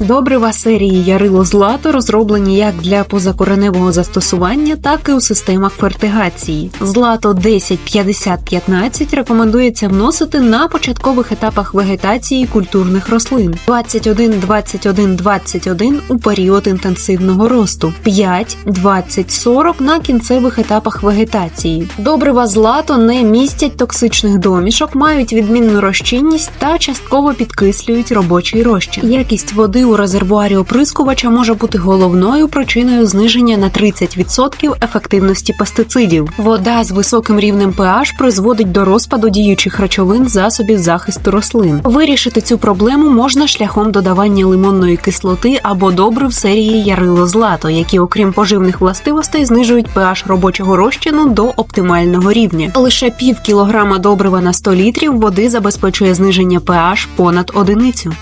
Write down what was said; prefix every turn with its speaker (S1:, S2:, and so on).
S1: Добрива серії Ярило Злато розроблені як для позакореневого застосування, так і у системах фертигації. Злато 10-50-15 рекомендується вносити на початкових етапах вегетації культурних рослин, 21-21-21 у період інтенсивного росту, 5-20-40 на кінцевих етапах вегетації. Добрива злато не містять токсичних домішок, мають відмінну розчинність та частково підкислюють робочий розчин. Якість води у резервуарі оприскувача може бути головною причиною зниження на 30% ефективності пестицидів. Вода з високим рівнем pH призводить до розпаду діючих речовин засобів захисту рослин. Вирішити цю проблему можна шляхом додавання лимонної кислоти або добрив серії Ярило Злато, які, окрім поживних властивостей, знижують pH робочого розчину до оптимального рівня. Лише пів кілограма добрива на 100 літрів води забезпечує зниження pH понад одиницю.